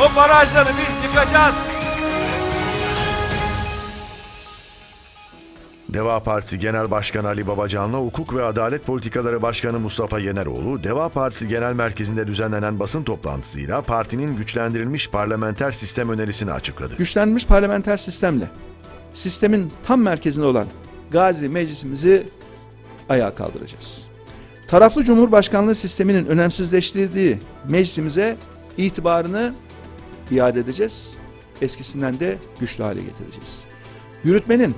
O barajları biz yıkacağız. Deva Partisi Genel Başkanı Ali Babacan'la Hukuk ve Adalet Politikaları Başkanı Mustafa Yeneroğlu, Deva Partisi Genel Merkezi'nde düzenlenen basın toplantısıyla partinin güçlendirilmiş parlamenter sistem önerisini açıkladı. güçlenmiş parlamenter sistemle sistemin tam merkezinde olan Gazi Meclisimizi ayağa kaldıracağız. Taraflı Cumhurbaşkanlığı sisteminin önemsizleştirdiği meclisimize itibarını iade edeceğiz. Eskisinden de güçlü hale getireceğiz. Yürütmenin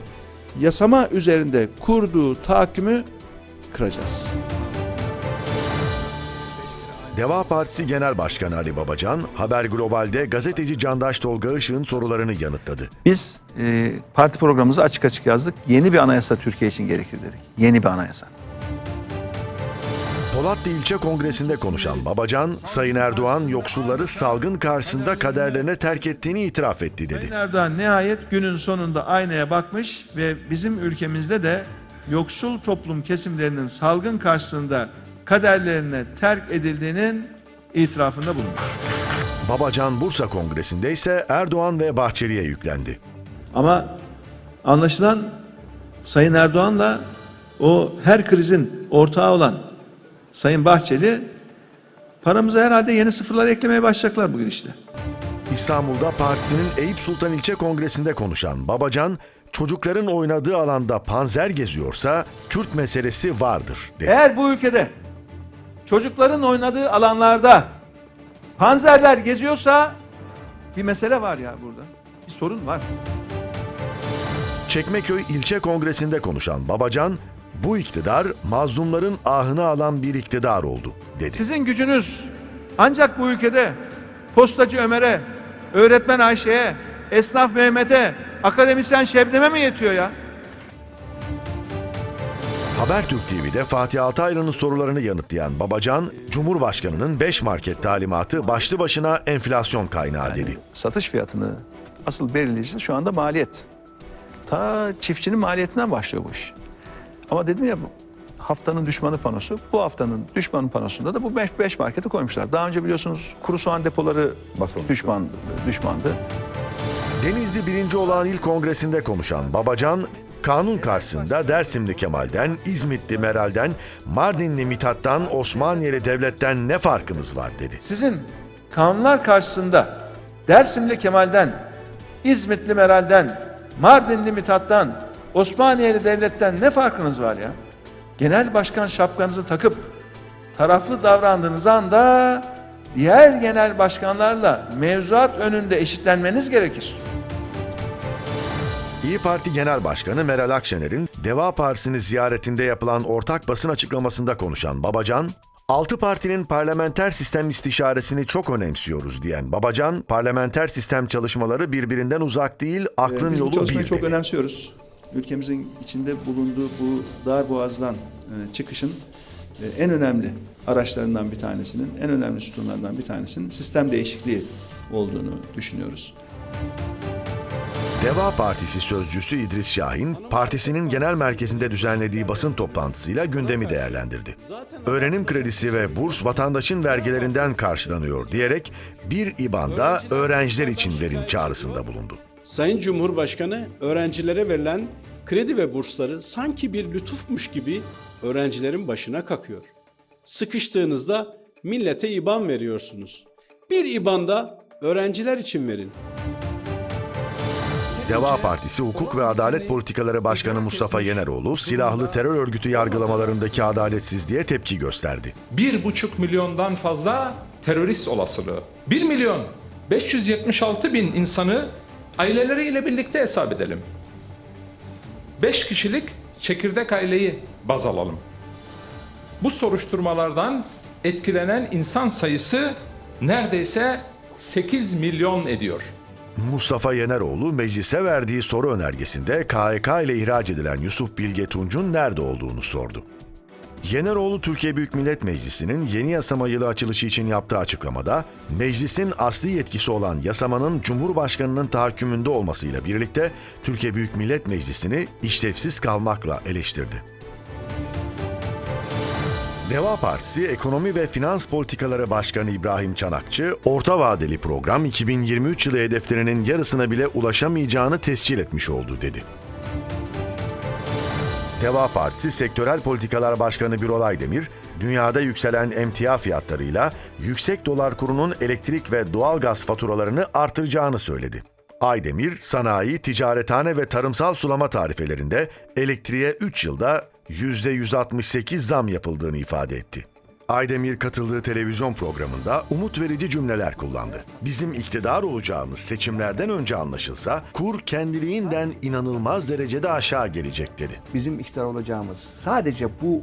yasama üzerinde kurduğu tahakkümü kıracağız. Deva Partisi Genel Başkanı Ali Babacan, Haber Global'de gazeteci Candaş Tolga Işık'ın sorularını yanıtladı. Biz e, parti programımızı açık açık yazdık. Yeni bir anayasa Türkiye için gerekir dedik. Yeni bir anayasa. Polatlı İlçe Kongresi'nde konuşan Babacan, Sayın Erdoğan yoksulları salgın karşısında kaderlerine terk ettiğini itiraf etti dedi. Sayın Erdoğan nihayet günün sonunda aynaya bakmış ve bizim ülkemizde de yoksul toplum kesimlerinin salgın karşısında kaderlerine terk edildiğinin itirafında bulunmuş. Babacan Bursa Kongresi'nde ise Erdoğan ve Bahçeli'ye yüklendi. Ama anlaşılan Sayın Erdoğan'la o her krizin ortağı olan Sayın Bahçeli paramıza herhalde yeni sıfırlar eklemeye başlayacaklar bu gidişle. İstanbul'da partisinin Eyüp Sultan İlçe Kongresi'nde konuşan Babacan, çocukların oynadığı alanda panzer geziyorsa Kürt meselesi vardır dedi. Eğer bu ülkede çocukların oynadığı alanlarda panzerler geziyorsa bir mesele var ya burada. Bir sorun var. Çekmeköy İlçe Kongresi'nde konuşan Babacan, bu iktidar mazlumların ahını alan bir iktidar oldu dedi. Sizin gücünüz ancak bu ülkede postacı Ömer'e, öğretmen Ayşe'ye, esnaf Mehmet'e, akademisyen Şebnem'e mi yetiyor ya? Habertürk TV'de Fatih Altaylı'nın sorularını yanıtlayan Babacan, Cumhurbaşkanı'nın 5 market talimatı başlı başına enflasyon kaynağı dedi. Satış fiyatını asıl belirleyici şu anda maliyet. Ta çiftçinin maliyetinden başlıyor bu iş. Ama dedim ya haftanın düşmanı panosu. Bu haftanın düşmanı panosunda da bu 5 marketi koymuşlar. Daha önce biliyorsunuz kuru soğan depoları düşman, düşmandı. Denizli 1. olağan il kongresinde konuşan Babacan, kanun karşısında Dersimli Kemal'den, İzmitli Meral'den, Mardinli Mithat'tan, Osmaniyeli Devlet'ten ne farkımız var dedi. Sizin kanunlar karşısında Dersimli Kemal'den, İzmitli Meral'den, Mardinli Mithat'tan, Osmaniyeli Devlet'ten ne farkınız var ya? Genel başkan şapkanızı takıp taraflı davrandığınız anda diğer genel başkanlarla mevzuat önünde eşitlenmeniz gerekir. İyi Parti Genel Başkanı Meral Akşener'in Deva Partisi'ni ziyaretinde yapılan ortak basın açıklamasında konuşan Babacan, Altı partinin parlamenter sistem istişaresini çok önemsiyoruz diyen Babacan, parlamenter sistem çalışmaları birbirinden uzak değil, aklın Ee, Biz bu yolu bir çok dedi. önemsiyoruz. Ülkemizin içinde bulunduğu bu dar boğazdan e, çıkışın e, en önemli araçlarından bir tanesinin, en önemli sütunlarından bir tanesinin sistem değişikliği olduğunu düşünüyoruz. Deva Partisi sözcüsü İdris Şahin, partisinin genel merkezinde düzenlediği basın toplantısıyla gündemi değerlendirdi. Öğrenim kredisi ve burs vatandaşın vergilerinden karşılanıyor diyerek bir IBAN'da öğrenciler için verin çağrısında bulundu. Sayın Cumhurbaşkanı öğrencilere verilen kredi ve bursları sanki bir lütufmuş gibi öğrencilerin başına kakıyor. Sıkıştığınızda millete IBAN veriyorsunuz. Bir IBAN'da öğrenciler için verin. Deva Partisi Hukuk ve Adalet Politikaları Başkanı Mustafa Yeneroğlu, silahlı terör örgütü yargılamalarındaki adaletsizliğe tepki gösterdi. Bir buçuk milyondan fazla terörist olasılığı. 1 milyon 576 bin insanı aileleriyle birlikte hesap edelim. 5 kişilik çekirdek aileyi baz alalım. Bu soruşturmalardan etkilenen insan sayısı neredeyse 8 milyon ediyor. Mustafa Yeneroğlu meclise verdiği soru önergesinde KHK ile ihraç edilen Yusuf Bilge Tunç'un nerede olduğunu sordu. Yeneroğlu Türkiye Büyük Millet Meclisi'nin yeni yasama yılı açılışı için yaptığı açıklamada, meclisin asli yetkisi olan yasamanın Cumhurbaşkanı'nın tahakkümünde olmasıyla birlikte Türkiye Büyük Millet Meclisi'ni işlevsiz kalmakla eleştirdi. Deva Partisi Ekonomi ve Finans Politikaları Başkanı İbrahim Çanakçı, orta vadeli program 2023 yılı hedeflerinin yarısına bile ulaşamayacağını tescil etmiş oldu dedi. Deva Partisi Sektörel Politikalar Başkanı Birol Aydemir, dünyada yükselen emtia fiyatlarıyla yüksek dolar kurunun elektrik ve doğalgaz faturalarını artıracağını söyledi. Aydemir, sanayi, ticarethane ve tarımsal sulama tarifelerinde elektriğe 3 yılda %168 zam yapıldığını ifade etti. Aydemir katıldığı televizyon programında umut verici cümleler kullandı. Bizim iktidar olacağımız seçimlerden önce anlaşılsa kur kendiliğinden inanılmaz derecede aşağı gelecek dedi. bizim iktidar olacağımız sadece bu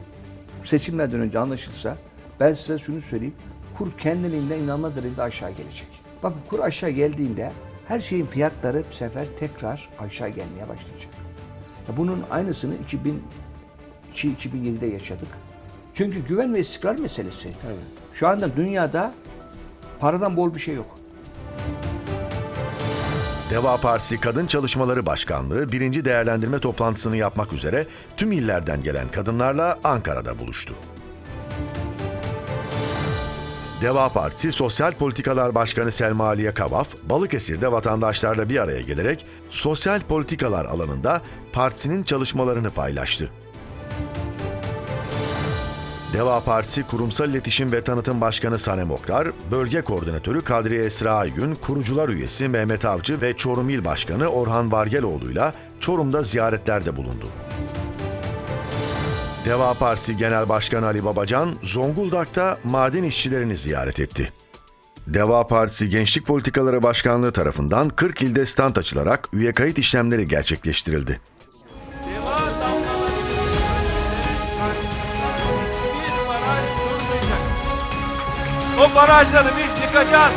seçimlerden önce anlaşılsa ben size şunu söyleyeyim. Kur kendiliğinden inanılmaz derecede aşağı gelecek. Bakın kur aşağı geldiğinde her şeyin fiyatları bu sefer tekrar aşağı gelmeye başlayacak. Ya bunun aynısını 2002-2007'de yaşadık. Çünkü güven ve istikrar meselesi. Şu anda dünyada paradan bol bir şey yok. Deva Partisi Kadın Çalışmaları Başkanlığı birinci değerlendirme toplantısını yapmak üzere tüm illerden gelen kadınlarla Ankara'da buluştu. Deva Partisi Sosyal Politikalar Başkanı Selma Aliye Kavaf, Balıkesir'de vatandaşlarla bir araya gelerek sosyal politikalar alanında partisinin çalışmalarını paylaştı. Deva Partisi Kurumsal İletişim ve Tanıtım Başkanı Sanem Oktar, Bölge Koordinatörü Kadriye Esra Aygün, kurucular üyesi Mehmet Avcı ve Çorum İl Başkanı Orhan Vargeloğlu'yla Çorum'da ziyaretlerde bulundu. Deva Partisi Genel Başkanı Ali Babacan, Zonguldak'ta maden işçilerini ziyaret etti. Deva Partisi Gençlik Politikaları Başkanlığı tarafından 40 ilde stand açılarak üye kayıt işlemleri gerçekleştirildi. O barajları biz yıkacağız.